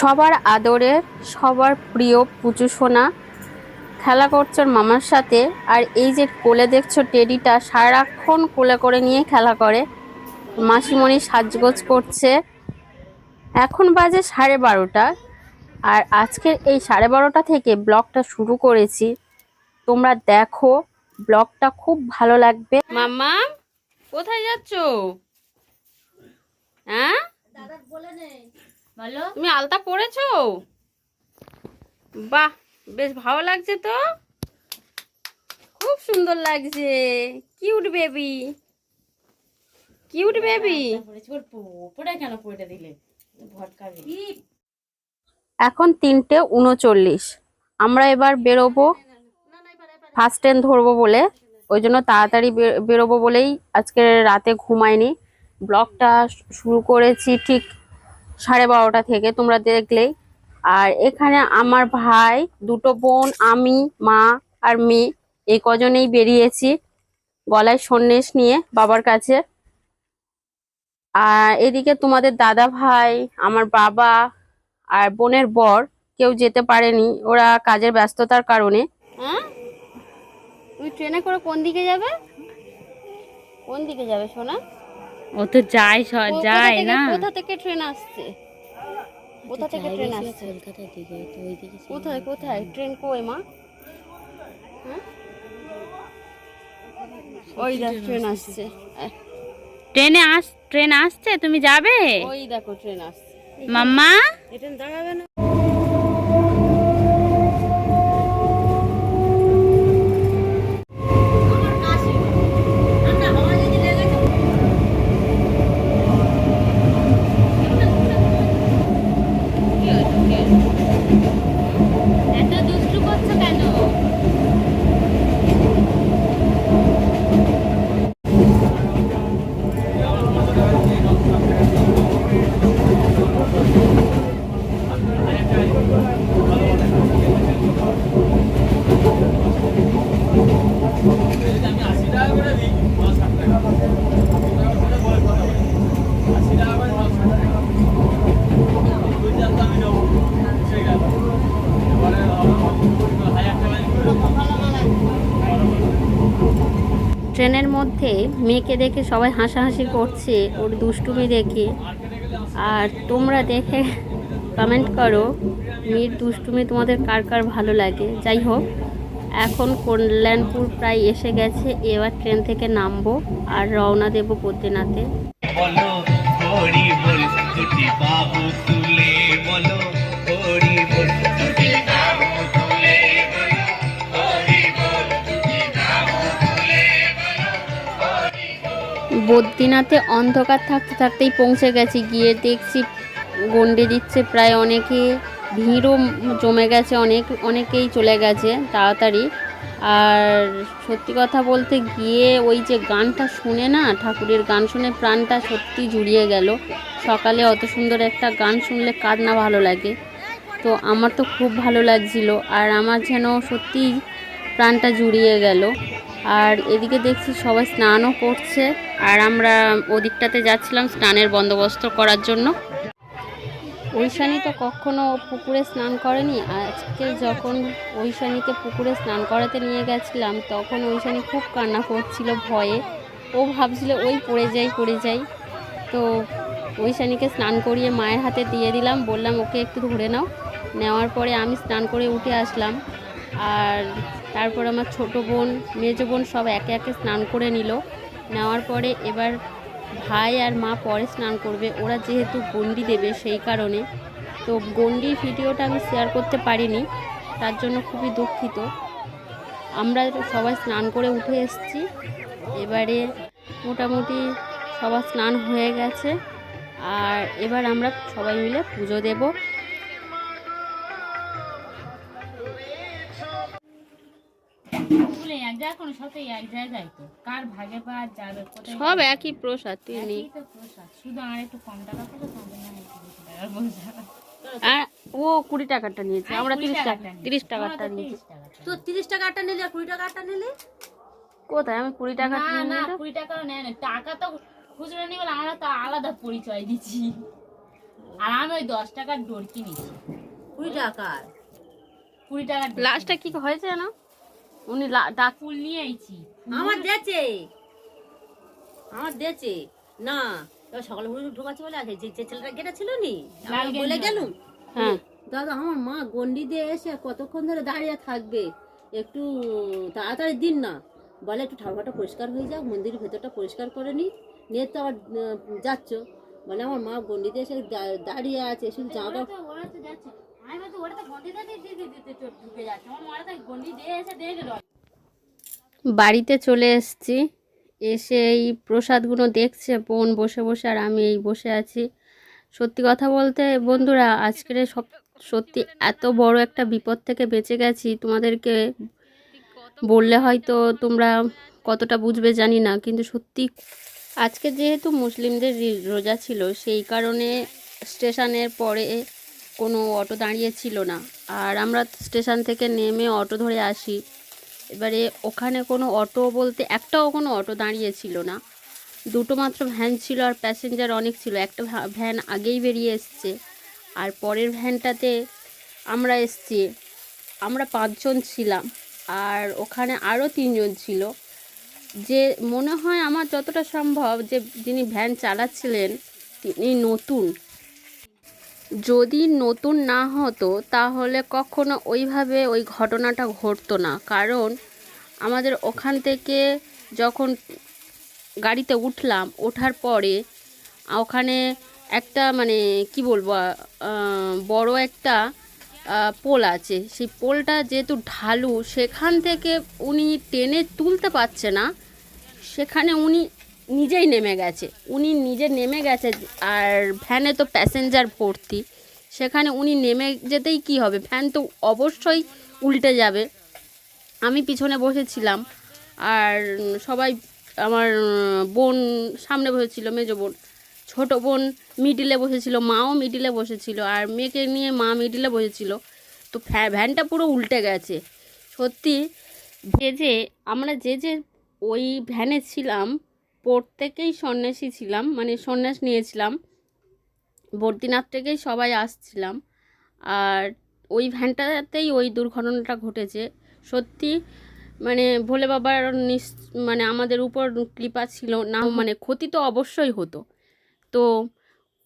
সবার আদরের সবার প্রিয় পুচু সোনা, খেলা করছ মামার সাথে, আর এই যে কোলে দেখছ টেডিটা, সারাক্ষণ কোলে করে নিয়ে খেলা করে। মাসিমণি সাজগোজ করছে। এখন বাজে সাড়ে বারোটা, আর আজকের এই সাড়ে বারোটা থেকে ব্লগটা শুরু করেছি। তোমরা দেখো ব্লগটা খুব ভালো লাগবে। মাম্মা কোথায় যাচ্ছো? হ্যাঁ? তুমি আলতা পরেছো? বাহ বেশ ভালো লাগছে তো। খুব সুন্দর লাগছে। Cute baby. Cute baby. পড়েছি কেন পড়ে দিলে এখন তিনটে উনচল্লিশ। আমরা এবার বেরোবো। ফার্স্ট ট্রেন ধরবো বলে। ওই জন্য তাড়াতাড়ি বেরোবো বলেই আজকে রাতে ঘুমাইনি। ব্লগটা শুরু করেছি ঠিক সাড়ে বারোটা থেকে, তোমরা দেখলেই। আর এখানে আমার ভাই, দুটো বোন, আমি, মা আর মেয়ে, এই কজনেই বেরিয়েছি গলায় সন্ন্যাস নিয়ে বাবার কাছে। আর এদিকে তোমাদের দাদা ভাই, আমার বাবা আর বোনের বর কেউ যেতে পারেনি, ওরা কাজের ব্যস্ততার কারণে। হ্যাঁ? তুমি ট্রেনে করে কোন দিকে যাবে? কোন দিকে যাবে সোনা? ও তো যায় স- যায় না। কোথা থেকে ট্রেন আসছে? কোথা থেকে ট্রেন আসছে? কলকাতার দিকে তো ওই দিকে কোথায় কোথায়? ট্রেন কই মা? হ্যাঁ? ওই দেখ ট্রেন আসছে। ট্রেনে আস ট্রেন আসছে? তুমি যাবে? ওই দেখো ট্রেন আসছে। মাম্মা? ট্রেন দাঁড়াবে না এত দুষ্টু করছ কেন ট্রেনের মধ্যে মেয়েকে দেখে সবাই হাসাহাসি করছে, ওর দুষ্টুমি দেখে। আর তোমরা দেখে কমেন্ট করো, মেয়ের দুষ্টুমি তোমাদের কার কার ভালো লাগে। যাই হোক, এখন কল্যাণপুর প্রায় এসে গেছে, এবার ট্রেন থেকে নামবো, আর রওনা দেবো বদ্রীনাথে। বলো। বদ্রীনাথে অন্ধকার থাকতে থাকতেই পৌঁছে গেছি। গিয়ে দেখছি গন্ডে দিচ্ছে প্রায় অনেকে, ভিড়ও জমে গেছে, অনেক, অনেকেই চলে গেছে তাড়াতাড়ি। আর সত্যি কথা বলতে গিয়ে ওই যে গানটা শুনে না, ঠাকুরের গান শুনে প্রাণটা সত্যি জুড়িয়ে গেল। সকালে অত সুন্দর একটা গান শুনলে কার না ভালো লাগে। তো আমার তো খুব ভালো লাগছিল, আর আমার যেন সত্যি প্রাণটা জুড়িয়ে গেল। আর এদিকে দেখছি সবাই স্নানও করছে। আর আমরা ওদিকটাতে যাচ্ছিলাম স্নানের বন্দোবস্ত করার জন্য। ঐশানী তো কখনো পুকুরে স্নান করেনি। আজকে যখন ঐশানীকে পুকুরে স্নান করাতে নিয়ে গেছিলাম, তখন ঐশানী খুব কান্না করছিল ভয়ে। ও ভাবছিল, ওই পড়ে যাই পড়ে যাই। তো ঐশানীকে স্নান করিয়ে মায়ের হাতে দিয়ে দিলাম। বললাম, ওকে একটু ধরে নাও। নেওয়ার পরে আমি স্নান করে উঠে আসলাম। আর তারপর আমার ছোট বোন, মেজো বোন সব একে একে স্নান করে নিল। নেওয়ার পরে এবার ভাই আর মা পরে স্নান করবে। ওরা যেহেতু গন্ডি দেবে সেই কারণে। তো গন্ডির ভিডিওটা আমি শেয়ার করতে পারিনি, তার জন্য খুবই দুঃখিত। আমরা সবাই স্নান করে উঠে এসেছি। এবারে মোটামুটি সবার স্নান হয়ে গেছে। আর এবার আমরা সবাই মিলে পুজো দেব। এক জায়গায় সাথে এক জায়গায় তো। কার ভাগে পা যাবে কোথায় সব একই প্রসাদ তুই তো প্রসাদ। শুধু আর একটু কম টাকা করে তবে না একটু টাকার প্রসাদ আর ও কুড়ি টাকাটা নিয়েছে আমরা তিরিশ টাকা টাকাটা তিরিশ টাকাটা নিয়েছি। তো তিরিশ টাকাটা নিলে আর কুড়ি টাকাটা নিলে? কোথায়? আমি কুড়ি টাকা না না কুড়ি টাকাও নেয় না। টাকা তো খুচরো নিয়ে বলে আমরা তো আলাদা পরিচয় দিচ্ছি। আর আমি ওই দশ টাকার ডোর কিনেছি কুড়ি টাকার? কুড়ি টাকার লাস্টটা কি হয়েছে না উনি লা- ডাক ফুল নিয়ে আইছি। আমার দেছে আমার দেছে না সকালে হুড়ি ঢোকাচ্ছে বলে আছে যে যে ছেলেটা গেটা ছিল নি আমি বলে গেলুম। হ্যাঁ। দাদা আমার মা গন্ডি দিয়ে এসে কতক্ষণ ধরে দাঁড়িয়ে থাকবে? একটু তাড়াতাড়ি দিন না। বলে একটু ঠাকুরটা পরিষ্কার হয়ে যাক মন্দিরের ভেতরটা পরিষ্কার করে নি। নিয়ে তো আবার যাচ্ছ। বলে আমার মা গন্ডিতে এসে দাঁড়িয়ে আছে শুধু জামাটা বাড়িতে চলে এসেছি। এসে এই প্রসাদগুলো দেখছে, বোন বসে বসে আর আমি এই বসে আছি। সত্যি কথা বলতে, বন্ধুরা, আজকের সব সত্যি এত বড় একটা বিপদ থেকে বেঁচে গেছি, তোমাদেরকে বললে হয়তো তোমরা কতটা বুঝবে জানি না, কিন্তু সত্যি আজকে যেহেতু মুসলিমদের রোজা ছিল, সেই কারণে স্টেশনের পরে কোনো অটো দাঁড়িয়ে ছিল না। আর আমরা স্টেশন থেকে নেমে অটো ধরে আসি। এবারে ওখানে কোনো অটো বলতে একটাও কোনো অটো দাঁড়িয়ে ছিল না। দুটো মাত্র ভ্যান ছিল আর প্যাসেঞ্জার অনেক ছিল। একটা ভ্যান আগেই বেরিয়ে এসছে। আর পরের ভ্যানটাতে আমরা এসছি। আমরা পাঁচজন ছিলাম। আর ওখানে আরও তিনজন ছিল। যে মনে হয় আমার যতটা সম্ভব যে যিনি ভ্যান চালাচ্ছিলেন, তিনি নতুন। যদি নতুন না হতো, তাহলে কখনো ওইভাবে ওই ঘটনাটা ঘটতো না। কারণ আমাদের ওখান থেকে যখন গাড়িতে উঠলাম, ওঠার পরে ওখানে একটা মানে কি বলব বড় একটা পোল আছে। সেই পোলটা যেহেতু ঢালু, সেখান থেকে উনি টেনে তুলতে পারছে না। সেখানে উনি নিজেই নেমে গেছে। উনি নিজে নেমে গেছে আর ভ্যানে তো প্যাসেঞ্জার ভর্তি। সেখানে উনি নেমে যেতেই কি হবে? ফ্যান তো অবশ্যই উল্টে যাবে। আমি পিছনে বসেছিলাম আর সবাই আমার বোন সামনে বসেছিল, মেজো বোন। ছোটো বোন মিডিলে বসেছিল, মাও মিডিলে বসেছিল আর মেয়েকে নিয়ে মা মিডিলে বসেছিল। তো ভ্যা- ভ্যানটা পুরো উল্টে গেছে। সত্যি যে যে আমরা যে যে ওই ভ্যানে ছিলাম প্রত্যেকেই সন্ন্যাসী ছিলাম মানে সন্ন্যাস নিয়েছিলাম। বদ্রীনাথ থেকেই সবাই আসছিলাম। আর ওই ভ্যানটাতেই ওই দুর্ঘটনাটা ঘটেছে। সত্যি মানে ভোলে বাবার নিস মানে আমাদের উপর কৃপা ছিল না মানে ক্ষতি তো অবশ্যই হতো। তো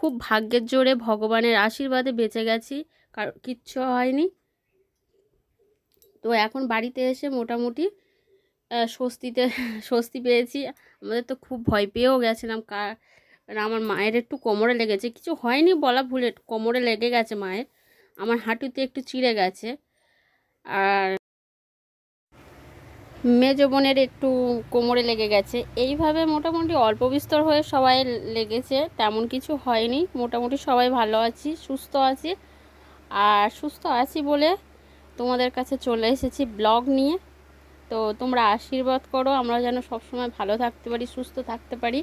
খুব ভাগ্যের জোরে ভগবানের আশীর্বাদে বেঁচে গেছি, কার কিচ্ছু হয়নি। তো এখন বাড়িতে এসে মোটামুটি স্বস্তিতে, স্বস্তি পেয়েছি। আমাদের তো খুব ভয় পেয়েও গেছিলাম। কার আমার মায়ের একটু কোমরে লেগেছে। কিছু হয়নি বলা ভুলে কোমরে লেগে গেছে মায়ের। আমার হাঁটুতে একটু চিড়ে গেছে। আর মেজ বোনের একটু কোমরে লেগে গেছে। এইভাবে মোটামুটি অল্প বিস্তর হয়ে সবাই লেগেছে। তেমন কিছু হয়নি। মোটামুটি সবাই ভালো আছি, সুস্থ আছি। আর সুস্থ আছি বলে তোমাদের কাছে চলে এসেছি ব্লগ নিয়ে। তো তোমরা আশীর্বাদ করো, আমরা যেন সবসময় ভালো থাকতে পারি, সুস্থ থাকতে পারি।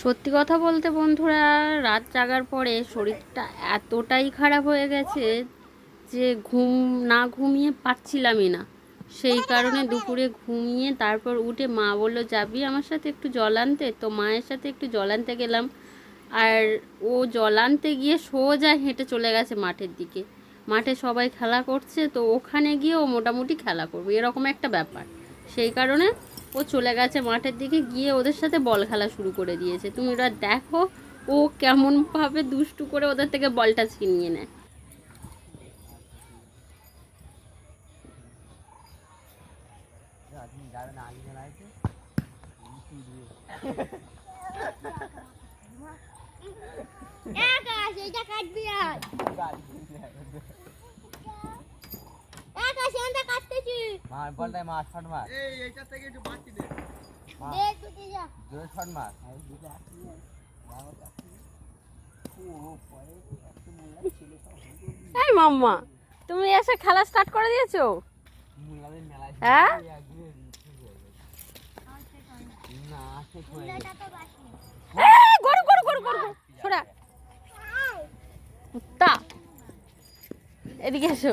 সত্যি কথা বলতে বন্ধুরা, রাত জাগার পরে শরীরটা এতটাই খারাপ হয়ে গেছে যে ঘুম, না ঘুমিয়ে পারছিলামই না। সেই কারণে দুপুরে ঘুমিয়ে তারপর উঠে মা বলল, যাবি আমার সাথে একটু জল আনতে? তো মায়ের সাথে একটু জল আনতে গেলাম। আর ও জল আনতে গিয়ে সোজা হেঁটে চলে গেছে মাঠের দিকে। মাঠে সবাই খেলা করছে, তো ওখানে গিয়ে ও মোটামুটি খেলা করবে। এরকম একটা ব্যাপার। সেই কারণে ও চলে গেছে মাঠের দিকে, গিয়ে ওদের সাথে বল খেলা শুরু করে দিয়েছে। তুমি ওরা দেখো, ও কেমনভাবে দুষ্টু করে ওদের থেকে বলটা ছিনিয়ে নেয়। এটা কাটবি এটা কাটতেছি। মার বলটাই মার শট মার। দে। তুই যা। জোরে শট মার। এই মাম্মা তুমি এসে খেলা স্টার্ট করে দিয়েছ? মুলাদের মেলায় হ্যাঁ? এই, গরু গরু গরু গরু গরু। ছোড়া কুত্তা এদিকে এসো।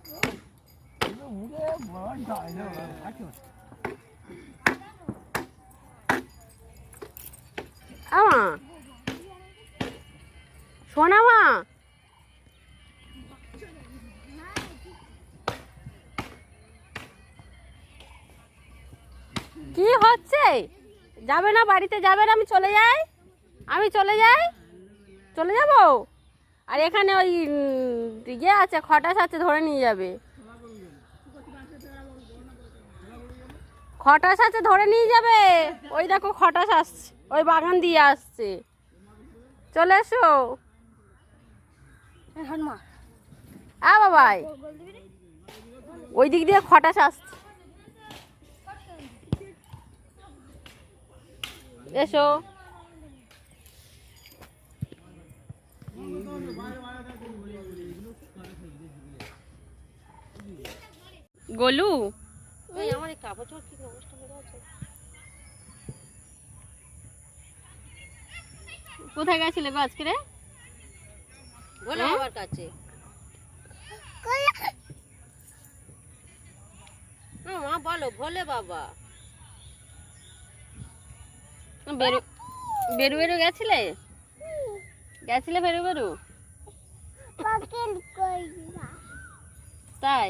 মা গো বাড়ি চলবি তো মুখে বড় ডাইলো আচ্ছা আমা শোনা মা কি হচ্ছে? যাবে না বাড়িতে? যাবে না আমি চলে যাই? আমি চলে যাই? চলে যাব? আর এখানে ওই ইয়ে আছে, খটাস আছে, ধরে নিয়ে যাবে। খটাস আছে ধরে নিয়ে যাবে। ওই দেখো খটাস আসছে ওই বাগান দিয়ে আসছে। চলে এসো। আ বাবাই ওই দিক দিয়ে খটাস আসছে। এসো। গোলু এই আমার এই কাপড় চোপড় কি অবস্থা হয়ে আছে কোথায় গেছিলে গো আজকে রে? বলে হ্যাঁ? আমার কাছে। মা বলো ভোলে বাবা। বেরু বেরু বেরু গেছিলে? গেছিলে বেরু বেরু? তাই?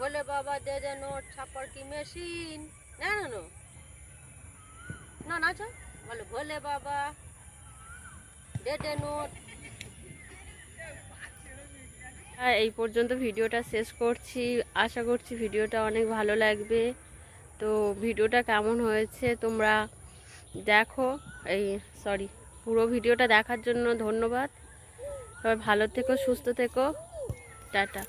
বলে বাবা দে দে নোট ছাপার কি মেশিন? না না না। না নাচো বলে ভোলে বাবা, দে দে নোট। হ্যাঁ এই পর্যন্ত ভিডিওটা শেষ করছি। আশা করছি ভিডিওটা অনেক ভালো লাগবে। তো ভিডিওটা কেমন হয়েছে তোমরা দেখো। এই সরি পুরো ভিডিওটা দেখার জন্য ধন্যবাদ। সবাই ভালো থেকো, সুস্থ থেকো। টাটা।